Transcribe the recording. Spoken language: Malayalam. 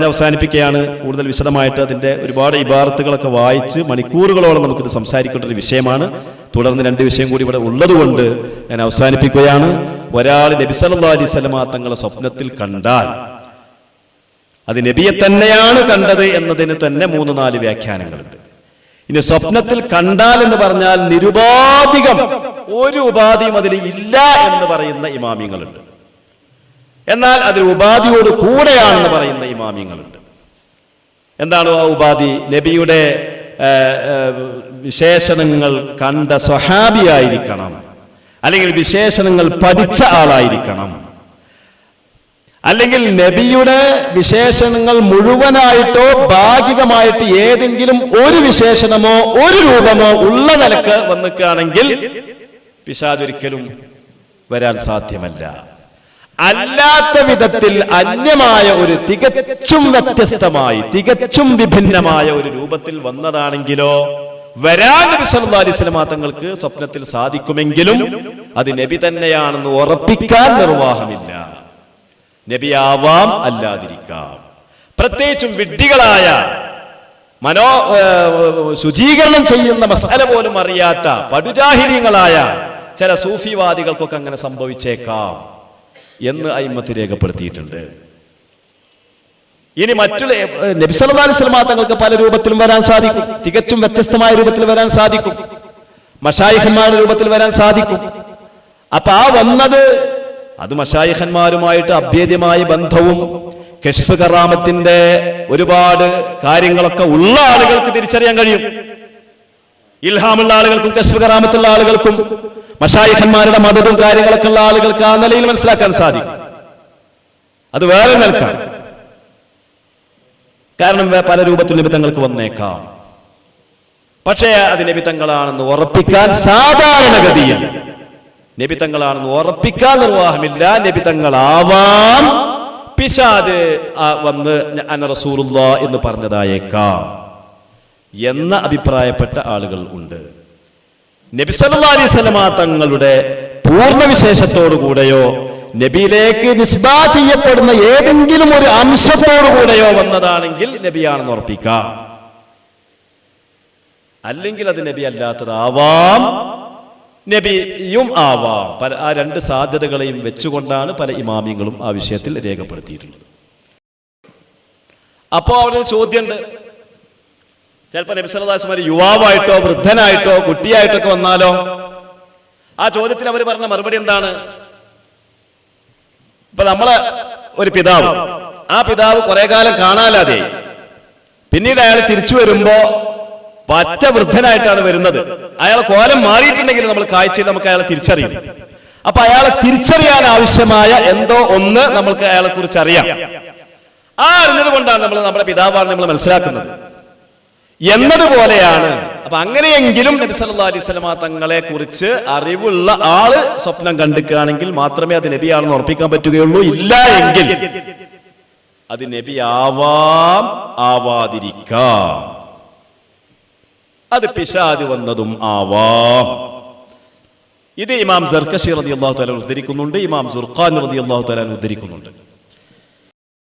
പറഞ്ഞ് അവസാനിപ്പിക്കുകയാണ്. കൂടുതൽ വിശദമായിട്ട് അതിന്റെ ഒരുപാട് ഇബാറത്തുകളൊക്കെ വായിച്ച് മണിക്കൂറുകളോളം നമുക്കിത് സംസാരിക്കേണ്ട ഒരു വിഷയമാണ്. തുടർന്ന് രണ്ട് വിഷയം കൂടി ഇവിടെ ഉള്ളതുകൊണ്ട് ഞാൻ അവസാനിപ്പിക്കുകയാണ്. ഒരാൾ നബി സല്ലാ അലൈഹി വസല്ലമ തങ്ങളെ സ്വപ്നത്തിൽ കണ്ടാൽ അത് നബിയെ തന്നെയാണ് കണ്ടത് എന്നതിന് തന്നെ മൂന്ന് നാല് വ്യാഖ്യാനങ്ങളുണ്ട്. ഇനി സ്വപ്നത്തിൽ കണ്ടാൽ എന്ന് പറഞ്ഞാൽ നിരുപാധികം ഒരു ഉപാധിയും അതിൽ ഇല്ല എന്ന് പറയുന്ന ഇമാമിങ്ങളുണ്ട് എന്നാൽ അതിൽ ഉപാധിയോട് കൂടെയാണെന്ന് പറയുന്ന ഇമാമിങ്ങളുണ്ട് എന്താണ് ആ ഉപാധി? നബിയുടെ വിശേഷണങ്ങൾ കണ്ട സ്വഹാബിയായിരിക്കണം. അല്ലെങ്കിൽ വിശേഷണങ്ങൾ പഠിച്ച ആളായിരിക്കണം. അല്ലെങ്കിൽ നബിയുടെ വിശേഷണങ്ങൾ മുഴുവനായിട്ടോ ഭാഗികമായിട്ട് ഏതെങ്കിലും ഒരു വിശേഷണമോ ഒരു രൂപമോ ഉള്ള നിലയ്ക്ക് വന്നിക്കുകയാണെങ്കിൽ പിശാദൊരിക്കലും വരാൻ സാധ്യമല്ല. അല്ലാത്ത വിധത്തിൽ അന്യമായ ഒരു തികച്ചും വ്യത്യസ്തമായി തികച്ചും വിഭിന്നമായ ഒരു രൂപത്തിൽ വന്നതാണെങ്കിലോ വരാൻ നബി സല്ലല്ലാഹു അലൈഹി തങ്ങൾക്ക് സ്വപ്നത്തിൽ സാധിക്കുമെങ്കിലും അത് നബി തന്നെയാണെന്ന് ഉറപ്പിക്കാൻ നിർവാഹമില്ല. നബിയാവാം അല്ലാതിരിക്കാം. പ്രത്യേകിച്ചും വിഡ്ഢികളായ മനോ ശുചീകരണം ചെയ്യുന്ന മസാല പോലും അറിയാത്ത പടുജാഹിര്യങ്ങളായ ചില സൂഫിവാദികൾക്കൊക്കെ അങ്ങനെ സംഭവിച്ചേക്കാം. എന്ന് അയിമത്ത് രേഖപ്പെടുത്തിയിട്ടുണ്ട്. ഇനി മറ്റുള്ള ഏർ, നബി സല്ലല്ലാഹു അലൈഹി വസല്ലമ തങ്ങൾക്ക് പല രൂപത്തിലും വരാൻ സാധിക്കും. തികച്ചും വ്യത്യസ്തമായ രൂപത്തിൽ വരാൻ സാധിക്കും. മഷായിഖന്മാരുടെ രൂപത്തിൽ വരാൻ സാധിക്കും. അപ്പൊ ആ വന്നത് അത് മഷായിഖന്മാരുമായിട്ട് അഭേദ്യമായ ബന്ധവും കെഷ്ഫ് കറാമത്തിന്റെ ഒരുപാട് കാര്യങ്ങളൊക്കെ ഉള്ള ആളുകൾക്ക് തിരിച്ചറിയാൻ കഴിയും. ഇൽഹാമുള്ള ആളുകൾക്കും കെഷ്ഫ് കറാമത്തുള്ള ആളുകൾക്കും മഷായിഖന്മാരുടെ മതവും കാര്യങ്ങളൊക്കെ ഉള്ള ആളുകൾക്ക് ആ നിലയിൽ മനസ്സിലാക്കാൻ സാധിക്കും. അത് വേറെ നിൽക്കാം കാരണം പല രൂപത്തിൽ നിമിത്തങ്ങൾക്ക് വന്നേക്കാം. പക്ഷേ അത് നിമിത്തങ്ങളാണെന്ന് ഉറപ്പിക്കാൻ സാധാരണഗതിയിൽ നിബിത്തങ്ങളാണെന്ന് ഉറപ്പിക്കാൻ നിർവാഹമില്ല. നിബിത്തങ്ങളാവാം പിശാദ് വന്ന് അന റസൂലുള്ള എന്ന് പറഞ്ഞതായേക്കാം. എന്ന അഭിപ്രായപ്പെട്ട ആളുകൾ ഉണ്ട്. നബി സല്ലല്ലാഹു അലൈഹി വസല്ലമ തങ്ങളുടെ പൂർണവിശേഷത്തോടുകൂടെയോ നബിയിലേക്ക് നിസ്ബാ ചെയ്യപ്പെടുന്ന ഏതെങ്കിലും ഒരു അംശത്തോടുകൂടെയോ വന്നതാണെങ്കിൽ നബിയാണെന്ന് ഉറപ്പിക്കാം. അല്ലെങ്കിൽ അത് നബി അല്ലാത്തതാവാം. നബിയും ആവാം. പല ആ രണ്ട് സാധ്യതകളെയും വെച്ചുകൊണ്ടാണ് പല ഇമാമിങ്ങളും ആ വിഷയത്തിൽ രേഖപ്പെടുത്തിയിട്ടുള്ളത്. അപ്പോൾ അവിടെ ഒരു ചോദ്യമുണ്ട്. ചിലപ്പോൾ നബി സല്ലല്ലാഹു ഒരു യുവാവായിട്ടോ വൃദ്ധനായിട്ടോ കുട്ടിയായിട്ടോ ഒക്കെ വന്നാലോ? ആ ചോദ്യത്തിന് അവർ പറഞ്ഞ മറുപടി എന്താണ്? ഇപ്പൊ നമ്മളെ ഒരു പിതാവ്. ആ പിതാവ് കുറെ കാലം കാണാലാതെ പിന്നീട് അയാൾ തിരിച്ചു വരുമ്പോ പറ്റ വൃദ്ധനായിട്ടാണ് വരുന്നത്. അയാൾ കോലം മാറിയിട്ടുണ്ടെങ്കിൽ നമ്മൾ കാഴ്ചയിൽ നമുക്ക് അയാളെ തിരിച്ചറിയും. അപ്പൊ അയാളെ തിരിച്ചറിയാൻ ആവശ്യമായ എന്തോ ഒന്ന് നമ്മൾക്ക് അയാളെ കുറിച്ച് അറിയാം. ആ അറിഞ്ഞത് കൊണ്ടാണ് നമ്മൾ നമ്മുടെ പിതാവാണ് നമ്മൾ മനസ്സിലാക്കുന്നത്. എന്നതുപോലെയാണ്. അപ്പൊ അങ്ങനെയെങ്കിലും നബി സല്ലാ അലൈഹി സ്വലമ തങ്ങളെ കുറിച്ച് അറിവുള്ള ആൾ സ്വപ്നം കണ്ടിക്കുകയാണെങ്കിൽ മാത്രമേ അത് നബിയാണെന്ന് ഉറപ്പിക്കാൻ പറ്റുകയുള്ളൂ. ഇല്ല എങ്കിൽ അത് നബി ആവാം ആവാതിരിക്കാം. അത് പിശാദ് വന്നതും ആവാം. ഇത് ഇമാം സർക്കശി റതി അള്ളാഹു തലാൻ ഉദ്ധരിക്കുന്നുണ്ട് ഇമാം സുർഖാൻ റതി അള്ളാഹു തലാൻ ഉദ്ധരിക്കുന്നുണ്ട്.